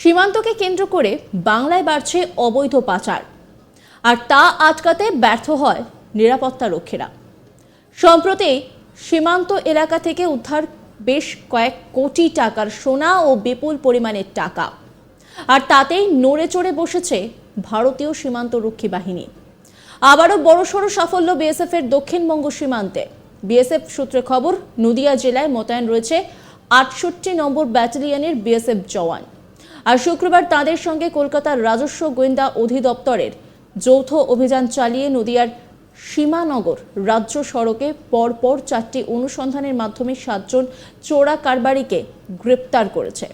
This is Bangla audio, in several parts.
সীমান্তকে কেন্দ্র করে বাংলায় বাড়ছে অবৈধ পাচার। আর তা আটকাতে ব্যর্থ হয় নিরাপত্তা রক্ষীরা। সম্প্রতি সীমান্ত এলাকা থেকে উদ্ধার বেশ কয়েক কোটি টাকার সোনা ও বিপুল পরিমাণের টাকা। আর তাতেই নড়ে চড়ে বসেছে ভারতীয় সীমান্ত রক্ষী বাহিনী। আবারও বড়সড় সাফল্য বিএসএফ এর দক্ষিণবঙ্গ সীমান্তে। বিএসএফ সূত্রে খবর, নদিয়া জেলায় মোতায়েন রয়েছে আটষট্টি নম্বর ব্যাটালিয়নের বিএসএফ জওয়ান। আর শুক্রবার তাদের সঙ্গে কলকাতার রাজস্ব গোয়েন্দা অধিদপ্তরের যৌথ অভিযান চালিয়ে নদিয়ার সীমানগর রাজ্য সড়কে পরপর চারটি অনুসন্ধানের মাধ্যমে সাতজন চোরা কারবারিকে গ্রেপ্তার করেছে।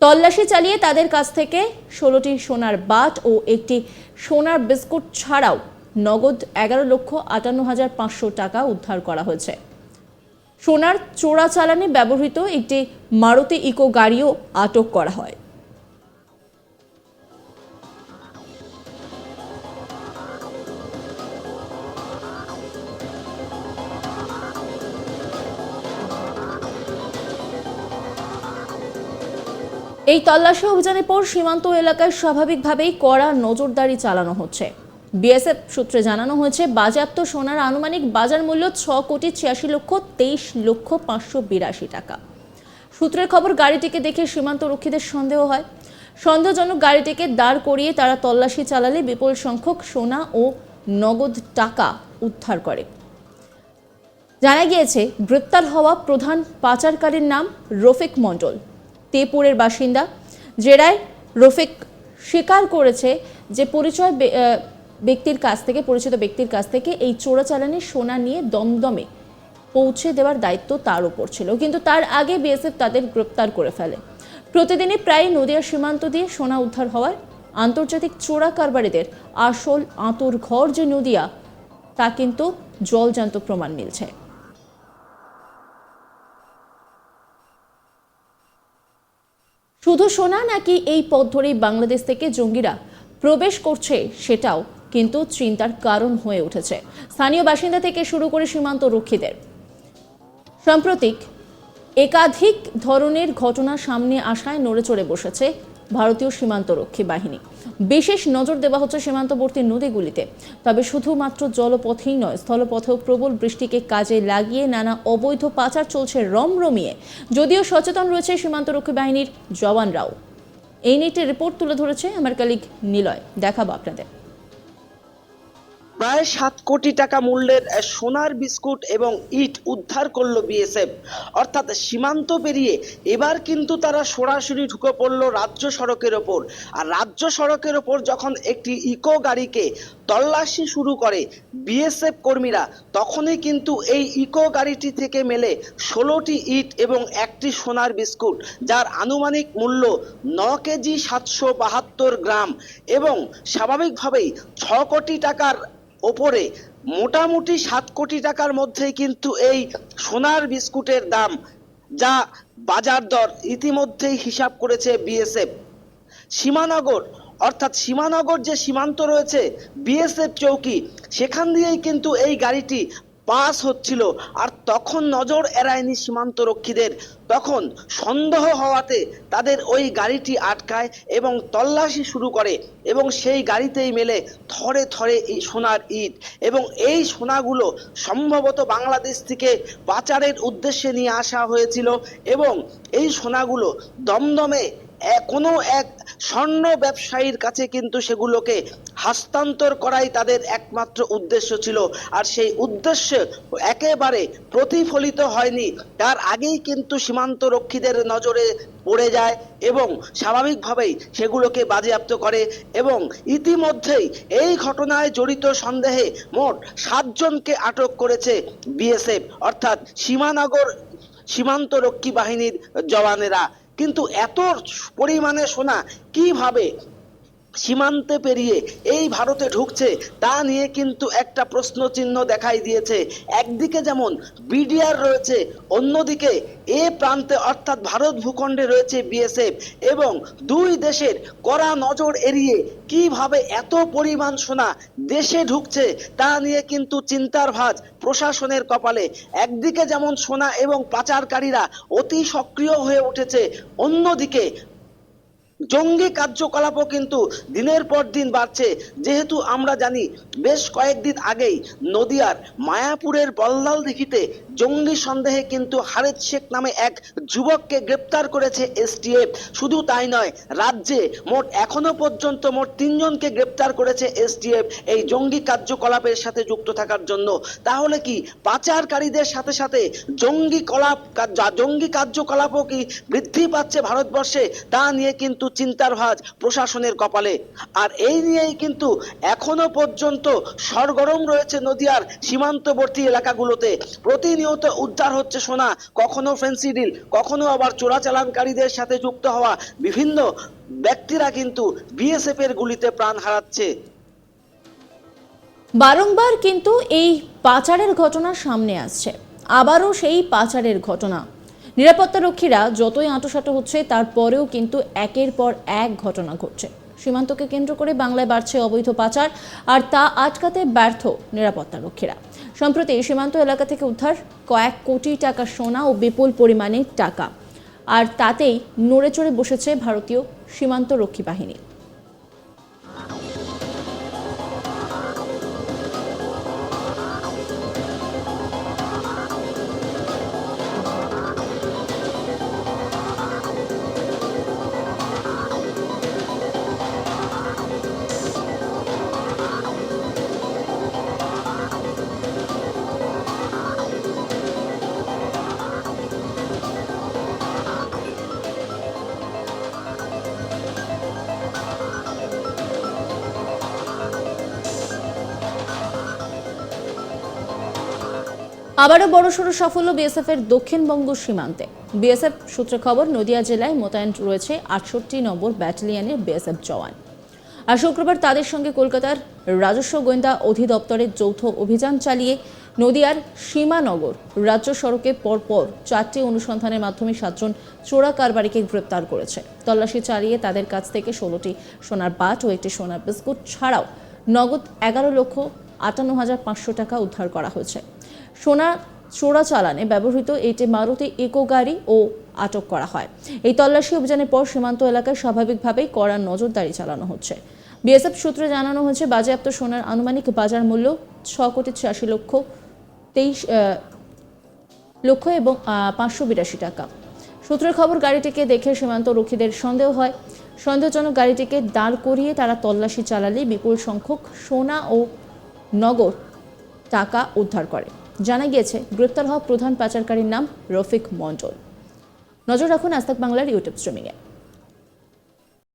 তল্লাশি চালিয়ে তাদের কাছ থেকে ষোলোটি সোনার বাট ও একটি সোনার বিস্কুট ছাড়াও নগদ এগারো লক্ষ আটান্ন হাজার পাঁচশো টাকা উদ্ধার করা হয়েছে। সোনার চোরাচালানে ব্যবহৃত একটি মারুতি ইকো গাড়িও আটক করা হয়। এই তল্লাশি অভিযানের পর সীমান্ত এলাকায় স্বাভাবিকভাবেই কড়া নজরদারি চালানো হচ্ছে। বিএসএফ সূত্রে জানানো হয়েছে, বাজেয়াপ্ত সোনার আনুমানিক বাজার মূল্য ছ কোটি ছিয়াশি লক্ষ তেইশ লক্ষ পাঁচশো বিরাশি টাকা। সূত্রের খবর, গাড়িটিকে দেখে সীমান্ত রক্ষীদের সন্দেহ হয়। সন্দেহজনক গাড়িটিকে দাঁড় করিয়ে তারা তল্লাশি চালালে বিপুল সংখ্যক সোনা ও নগদ টাকা উদ্ধার করে। জানা গিয়েছে, গ্রেপ্তার হওয়া প্রধান পাচারকারীর নাম রফিক মণ্ডল। তেপুরের বাসিন্দা, জেরায় রফিক স্বীকার করেছে যে পরিচয় ব্যক্তির কাছ থেকে, পরিচিত ব্যক্তির কাছ থেকে এই চোরাচালানি সোনা নিয়ে দমদমে পৌঁছে দেওয়ার দায়িত্ব তার উপর ছিল। কিন্তু তার আগে বিএসএফ তাদের গ্রেপ্তার করে ফেলে। প্রতিদিনই প্রায় নদিয়া সীমান্ত দিয়ে সোনা উদ্ধার হওয়ার আন্তর্জাতিক চোরা কারবারিদের আসল আঁতর ঘর যে নদিয়া, তা কিন্তু জলজান্ত প্রমাণ মিলছে। শুধু সোনা নাকি এই পথ ধরেই বাংলাদেশ থেকে জঙ্গিরা প্রবেশ করছে, সেটাও কিন্তু চিন্তার কারণ হয়ে উঠেছে। স্থানীয় বাসিন্দা থেকে শুরু করে সীমান্ত রক্ষীদের। সাম্প্রতিক একাধিক ধরনের ঘটনা সামনে আসায় নড়ে চড়ে বসেছে ভারতীয় সীমান্তরক্ষী বাহিনী। বিশেষ নজর দেওয়া হচ্ছে সীমান্তবর্তী নদীগুলিতে। তবে শুধুমাত্র জলপথেই নয়, স্থলপথেও প্রবল বৃষ্টিকে কাজে লাগিয়ে নানা অবৈধ পাচার চলছে রমরমিয়ে। যদিও সচেতন রয়েছে সীমান্তরক্ষী বাহিনীর জওয়ানরাও। এই নিয়ে রিপোর্ট তুলে ধরেছে আমার কালিক নিলয়। দেখাবো আপনাদের। প্রায় সাত কোটি টাকা মূল্যের সোনার বিস্কুট এবং ইট উদ্ধার করল বিএসএফ। অর্থাৎ সীমান্ত পেরিয়ে এবার কিন্তু তারা সরাসরি ঢুকে পড়ল রাজ্য সড়কের ওপর। আর রাজ্য সড়কের ওপর যখন একটি ইকো গাড়িকে তল্লাশি শুরু করে বিএসএফ কর্মীরা, তখনই কিন্তু এই ইকো গাড়িটি থেকে মেলে ষোলোটি ইট এবং একটি সোনার বিস্কুট, যার আনুমানিক মূল্য ন কেজি সাতশো বাহাত্তর গ্রাম এবং স্বাভাবিকভাবেই ছ কোটি টাকার ওপরে মোটামুটি সাত কোটি টাকার মধ্যেই কিন্তু এই সোনার বিস্কুটের দাম, যা বাজার দর ইতিমধ্যেই হিসাব করেছে বিএসএফ। সীমানগর, অর্থাৎ সীমানগর যে সীমান্ত রয়েছে, বিএসএফ চৌকি, সেখান দিয়েই কিন্তু এই গাড়িটি পাস হচ্ছিল। আর তখন নজর এড়ায়নি সীমান্ত রক্ষীদের তখন সন্দেহ হওয়াতে তাদের ওই গাড়িটি আটকায় এবং তল্লাশি শুরু করে এবং সেই গাড়িতেই মেলে থরে থরে এই সোনার ইট এবং এই সোনাগুলো সম্ভবত বাংলাদেশ থেকে পাচারের উদ্দেশ্যে নিয়ে আসা হয়েছিল এবং এই সোনাগুলো দমদমে কোনো এক স্বর্ণ ব্যবসায়ীর কাছে কিন্তু সেগুলোকে হস্তান্তর করাই তাদের একমাত্র উদ্দেশ্য ছিল। আর সেই উদ্দেশ্য একেবারে প্রতিফলিত হয়নি। তার আগেই কিন্তু সীমান্ত রক্ষীদের নজরে পড়ে যায় এবং স্বাভাবিকভাবেই সেগুলোকে বাজেয়াপ্ত করে এবং ইতিমধ্যেই এই ঘটনায় জড়িত সন্দেহে মোট সাতজনকে আটক করেছে বিএসএফ, অর্থাৎ সীমানগর সীমান্ত রক্ষী বাহিনীর জওয়ানেরা। কিন্তু এত পরিমাণে সোনা কীভাবে সীমান্তে পেরিয়ে এই ভারতে ঢুকছে, তা নিয়ে কিন্তু একটা প্রশ্ন চিহ্ন দেখাই দিয়েছে। একদিকে যেমন বিডিআর রয়েছে, অন্যদিকে এ প্রান্তে অর্থাৎ ভারত ভূখণ্ডে রয়েছে বিএসএফ, এবং দুই দেশের কড়া নজর এড়িয়ে কীভাবে এত পরিমাণ সোনা দেশে ঢুকছে, তা নিয়ে কিন্তু চিন্তার ভাজ প্রশাসনের কপালে। একদিকে যেমন সোনা এবং পাচারকারীরা অতি সক্রিয় হয়ে উঠেছে, অন্যদিকে জঙ্গি কার্যকলাপও কিন্তু দিনের পর দিন বাড়ছে। যেহেতু আমরা জানি, বেশ কয়েকদিন আগেই নদিয়ার মায়াপুরের বল্লাল দিঘিতে জঙ্গি সন্দেহে কিন্তু হারেদ শেখ নামে এক যুবককে গ্রেপ্তার করেছে এসটিএফ। শুধু তাই নয়, রাজ্যে মোট এখনও পর্যন্ত মোট তিনজনকে গ্রেপ্তার করেছে এসটিএফ এই জঙ্গি কার্যকলাপের সাথে যুক্ত থাকার জন্য। তাহলে কি পাচারকারীদের সাথে সাথে জঙ্গি কলাপ জঙ্গি কার্যকলাপও কি বৃদ্ধি পাচ্ছে ভারতবর্ষে? তা নিয়ে কিন্তু চিন্তার ভাজ প্রশাসনের কপালে। আর এই নিয়েই কিন্তু এখনও পর্যন্ত সরগরম রয়েছে নদিয়ার সীমান্তবর্তী এলাকাগুলোতে। প্রতিনিয়ত উদ্ধার হচ্ছে সোনা, কখনো ফেন্সিডিল কখনো আবার চোরাচালানকারীদের সাথে যুক্ত হওয়া। বিভিন্ন ব্যক্তিরা কিন্তু বিএসএফ এর গুলিতে প্রাণ হারাচ্ছে। বারংবার কিন্তু এই পাচারের ঘটনা সামনে আসছে। আবারও সেই পাচারের ঘটনা। নিরাপত্তারক্ষীরা যতই আঁটোসাঁটো হচ্ছে, তারপরেও কিন্তু একের পর এক ঘটনা ঘটছে। সীমান্তকে কেন্দ্র করে বাংলায় বাড়ছে অবৈধ পাচার, আর তা আটকাতে ব্যর্থ নিরাপত্তারক্ষীরা। সম্প্রতি সীমান্ত এলাকা থেকে উদ্ধার কয়েক কোটি টাকা সোনা ও বিপুল পরিমাণে টাকা। আর তাতেই নড়ে চড়ে বসেছে ভারতীয় সীমান্ত রক্ষী বাহিনী। আবারও বড়সড় সাফল্য বিএসএফ এর দক্ষিণবঙ্গ সীমান্তে। বিএসএফ সূত্রে খবর, নদিয়া জেলায় মোতায়েন রয়েছে আটষট্টি নম্বর ব্যাটালিয়নের বিএসএফ জওয়ান। আর শুক্রবার তাদের সঙ্গে কলকাতার রাজস্ব গোয়েন্দা অধিদপ্তরের যৌথ অভিযান চালিয়ে নদিয়ার সীমানগর রাজ্য সড়কে পরপর চারটি অনুসন্ধানের মাধ্যমে সাতজন চোরা কারবারিকে গ্রেপ্তার করেছে। তল্লাশি চালিয়ে তাদের কাছ থেকে ষোলোটি সোনার বাট ও একটি সোনার বিস্কুট ছাড়াও নগদ এগারো লক্ষ আটান্ন হাজার পাঁচশো টাকা উদ্ধার করা হয়েছে। সোনা, চোরা চালানে ব্যবহৃত এটি মারুতি ইকো গাড়ি ও আটক করা হয়। এই তল্লাশি অভিযানের পর সীমান্ত এলাকায় স্বাভাবিকভাবেই কড়া নজরদারি চালানো হচ্ছে। বিএসএফ সূত্রে জানানো হয়েছে, বাজেয়াপ্ত সোনার আনুমানিক বাজার মূল্য ছ কোটি ছিয়াশি লক্ষ তেইশ লক্ষ এবং পাঁচশো বিরাশি টাকা। সূত্রের খবর, গাড়িটিকে দেখে সীমান্ত রক্ষীদের সন্দেহ হয়। সন্দেহজনক গাড়িটিকে দাঁড় করিয়ে তারা তল্লাশি চালালে বিপুল সংখ্যক সোনা ও নগদ টাকা উদ্ধার করে। জানা গিয়েছে, গ্রেপ্তার হওয়া প্রধান পাচারকারীর নাম রফিক মন্ডল নজর রাখুন আস্তাক বাংলার ইউটিউব স্ট্রিমিংয়ে।